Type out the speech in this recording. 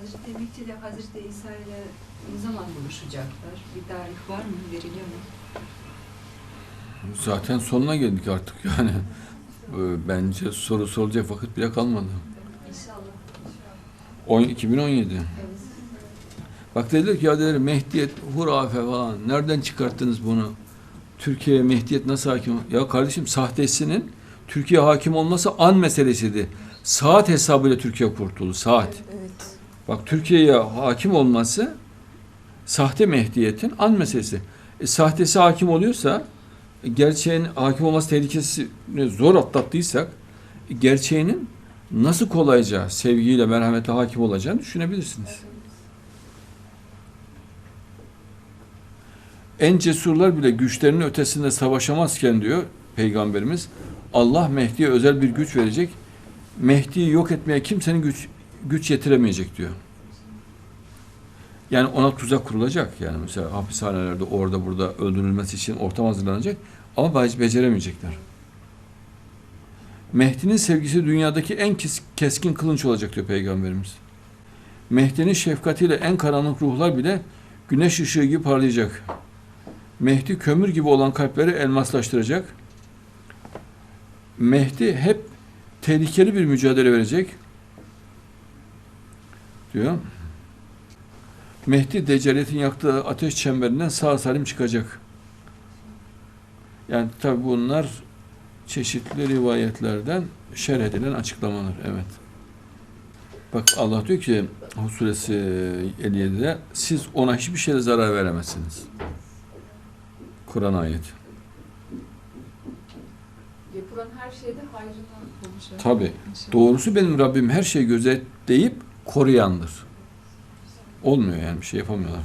Hazreti Mehdi ile Hazreti İsa ile ne zaman buluşacaklar? Bir tarih var mı? Veriliyor mu? Zaten sonuna geldik artık yani. Ee, Bence soru sorulacak vakit bile kalmadı. İnşallah. On- 2017. Evet. Bak dediler ki ya dediler Mehdiyet hurafe falan. Nereden çıkarttınız bunu? Türkiye'ye Mehdiyet nasıl hakim? Ya kardeşim sahtesinin Türkiye hakim olması an meselesiydi. Saat hesabıyla Türkiye kurtuldu. Saat. Evet. Bak Türkiye'ye hakim olması sahte Mehdiyet'in an meselesi. E, sahtesi hakim oluyorsa e, gerçeğin hakim olması tehlikesini zor atlattıysak e, gerçeğinin nasıl kolayca sevgiyle merhametle hakim olacağını düşünebilirsiniz. En cesurlar bile güçlerinin ötesinde savaşamazken diyor Peygamberimiz Allah Mehdi'ye özel bir güç verecek. Mehdi'yi yok etmeye kimsenin güç güç yetiremeyecek diyor. Yani ona tuzak kurulacak. Yani mesela hapishanelerde orada burada öldürülmesi için ortam hazırlanacak ama beceremeyecekler. Mehdi'nin sevgisi dünyadaki en kes- keskin kılınç olacak diyor Peygamberimiz. Mehdi'nin şefkatiyle en karanlık ruhlar bile güneş ışığı gibi parlayacak. Mehdi kömür gibi olan kalpleri elmaslaştıracak. Mehdi hep tehlikeli bir mücadele verecek diyor. Mehdi Deccal'in yaktığı ateş çemberinden sağ salim çıkacak. Yani tabi bunlar çeşitli rivayetlerden şerh edilen açıklamalar. Evet. Bak Allah diyor ki Hud suresi 57'de siz ona hiçbir şeyle zarar veremezsiniz. Kur'an ayeti. Yapılan her şeyde hayrına olacak. Tabi. İnşallah. Doğrusu benim Rabbim her şeyi gözetleyip koruyandır. Olmuyor yani bir şey yapamıyorlar.